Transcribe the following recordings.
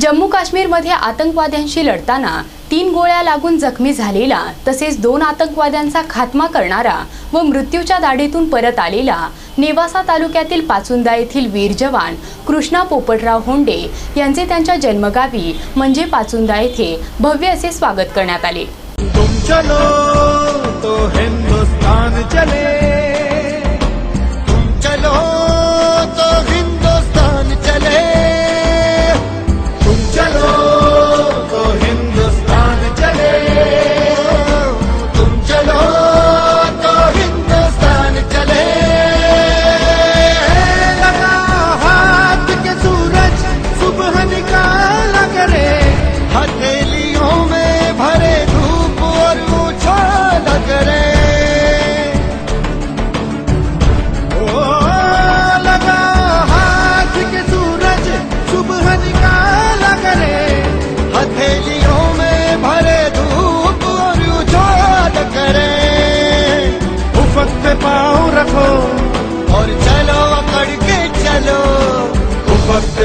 जम्मू काश्मीरमध्ये आतंकवाद्यांशी लढताना तीन गोळ्या लागून जखमी झालेला तसेच दोन आतंकवाद्यांचा खात्मा करणारा व मृत्यूच्या दाढीतून परत आलेला नेवासा तालुक्यातील पाचुंदा येथील वीर जवान कृष्णा पोपटराव होंडे यांचे त्यांच्या जन्मगावी म्हणजे पाचुंदा येथे भव्य असे स्वागत करण्यात आले.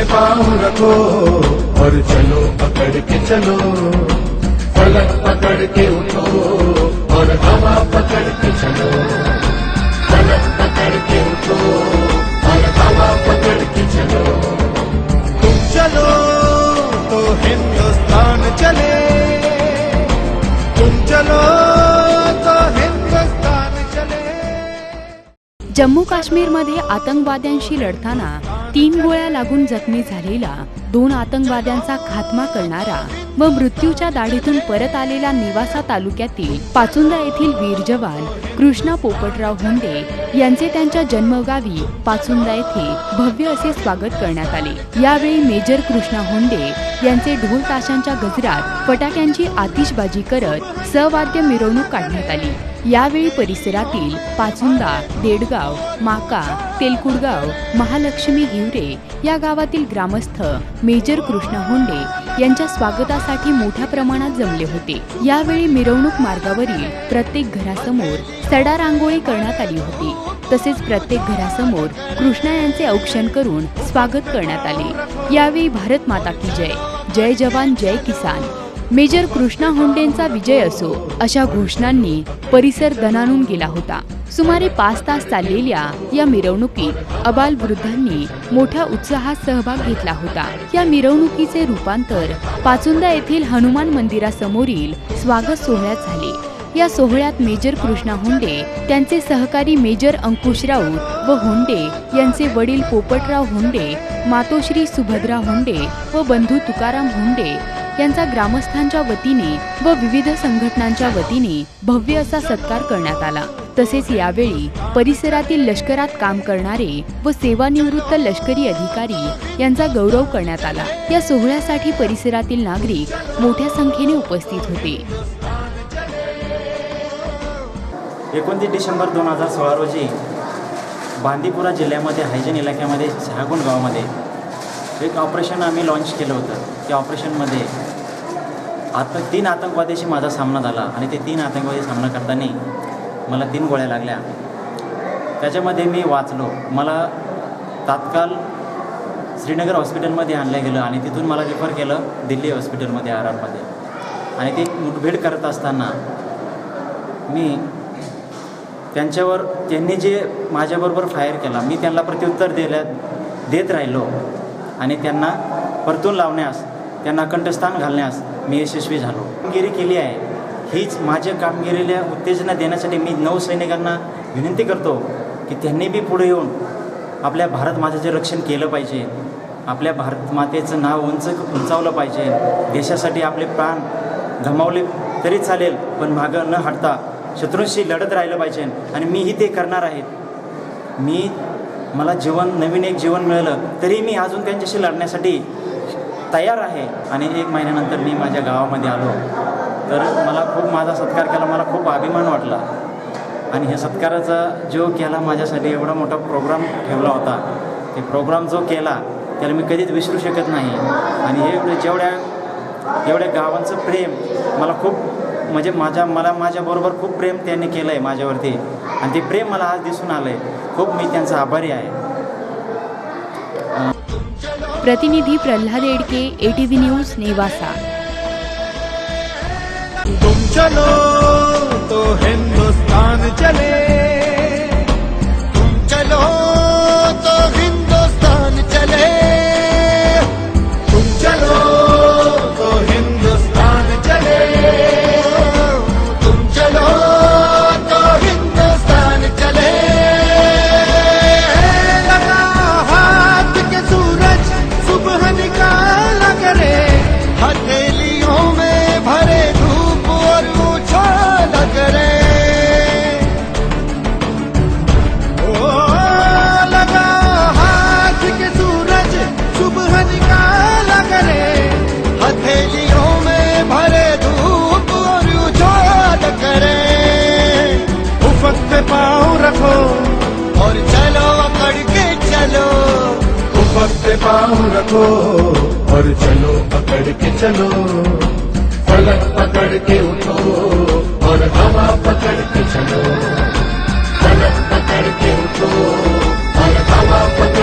पाँव रखो और चलो पकड़ के चलो फलक पकड़ के उठो और हवा पकड़ के चलो जम्मू काश्मीरमध्ये आतंकवाद्यांशी लढताना तीन गोळ्या लागून जखमी झालेला दोन आतंकवाद्यांचा खात्मा करणारा व मृत्यूच्या दाढीतून परत आलेला नेवासा तालुक्यातील पाचुंदा येथील वीर जवान कृष्णा पोपटराव हुंडे यांचे त्यांच्या जन्मगावी पाचुंदा येथे भव्य असे स्वागत करण्यात आले. यावेळी मेजर कृष्णा हुंडे यांचे ढोल ताशांच्या गजरात फटाक्यांची आतिषबाजी करत सवाद्य मिरवणूक काढण्यात आली. यावेळी परिसरातील पाचुंदा देडगाव माका तेलकुडगाव महालक्ष्मी हिवरे या गावातील ग्रामस्थ मेजर कृष्ण होंडे यांच्या स्वागतासाठी मोठ्या प्रमाणात जमले होते. यावेळी मिरवणूक मार्गावरील प्रत्येक घरासमोर सडा रांगोळी करण्यात आली होती. तसेच प्रत्येक घरासमोर कृष्णा यांचे औक्षण करून स्वागत करण्यात आले. यावेळी भारत माता की जय. जय जवान जय किसान. मेजर कृष्णा होंडेंचा विजय असो अशा घोषणांनी परिसर दणानून गेला होता. सुमारे पाच तास चाललेल्या या मिरवणुकीत अबाल वृद्धांनी मोठ्या उत्साहात सहभाग घेतला होता. या मिरवणुकीचे रूपांतर पाचुंदा येथील हनुमान मंदिरासमोरील स्वागत सोहळ्यात झाले. या सोहळ्यात मेजर कृष्णा होंडे त्यांचे सहकारी मेजर अंकुश राऊत व होंडे यांचे वडील पोपटराव होंडे मातोश्री सुभद्रा होंडे व बंधू तुकाराम होंडे यांचा ग्रामस्थांच्या वतीने व विविध संघटनांच्या वतीने भव्य असा सत्कार करण्यात आला. तसेच यावेळी परिसरातील लष्करात काम करणारे व सेवानिवृत्त लष्करी अधिकारी यांचा गौरव करण्यात आला. या सोहळ्यासाठी परिसरातील नागरिक मोठ्या संख्येने उपस्थित होते. एकोणतीस डिसेंबर दोन हजार सोळा रोजी बांदीपुरा जिल्ह्यामध्ये हायजन इलाक्यामध्ये शहागुंड गावामध्ये एक ऑपरेशन आम्ही लॉन्च केलं होतं. त्या ऑपरेशनमध्ये आता तीन आतंकवाद्याशी माझा सामना झाला आणि ते तीन आतंकवादी सामना करताना मला तीन गोळ्या लागल्या. त्याच्यामध्ये मी वाचलो. मला तात्काळ श्रीनगर हॉस्पिटलमध्ये आणलं गेलं आणि तिथून मला रेफर केलं दिल्ली हॉस्पिटलमध्ये आर आरमध्ये आणि ते मुठभेड करत असताना मी त्यांच्यावर त्यांनी जे माझ्याबरोबर फायर केला मी त्यांना प्रत्युत्तर दिल्या देत राहिलो. आणि त्यांना परतून लावण्यास त्यांना कंठस्थान घालण्यास मी यशस्वी झालो. कामगिरी केली आहे. हीच माझ्या कामगिरीला उत्तेजना देण्यासाठी मी नौसैनिकांना विनंती करतो की त्यांनी बी पुढे येऊन आपल्या भारत मातेचे रक्षण केलं पाहिजे. आपल्या भारत मातेचं नाव उंच उंचावलं पाहिजे. देशासाठी आपले प्राण गमावले तरी चालेल पण मागं न हटता शत्रूंशी लढत राहिलं पाहिजे. आणि मीही ते करणार आहेत मी मला जीवन नवीन एक जीवन मिळालं तरी मी अजून त्यांच्याशी लढण्यासाठी तयार आहे. आणि एक महिन्यानंतर मी माझ्या गावामध्ये आलो. तर मला खूप माझा सत्कार केला मला खूप अभिमान वाटला. आणि हे सत्काराचा जो केला माझ्यासाठी एवढा मोठा प्रोग्राम ठेवला होता. ते प्रोग्राम जो केला त्याला मी कधीच विसरू शकत नाही. आणि हे जेवढ्या एवढ्या गावांचं प्रेम मला खूप म्हणजे माझ्या मला माझ्याबरोबर खूप प्रेम त्यांनी केलं आहे माझ्यावरती. आणि ते प्रेम मला आज दिसून आलं आहे खूप मी त्यांचा आभारी आहे. प्रतिनिधी प्रल्हाद एडके एटीव्ही न्यूज नेवासा. चलो तो हिंदुस्तान चले। पे पाँव और चलो पकड़ के चलो पलक पकड़ के उठो और हवा पकड़ के चलो पलक पकड़ के उठो और हवा पकड़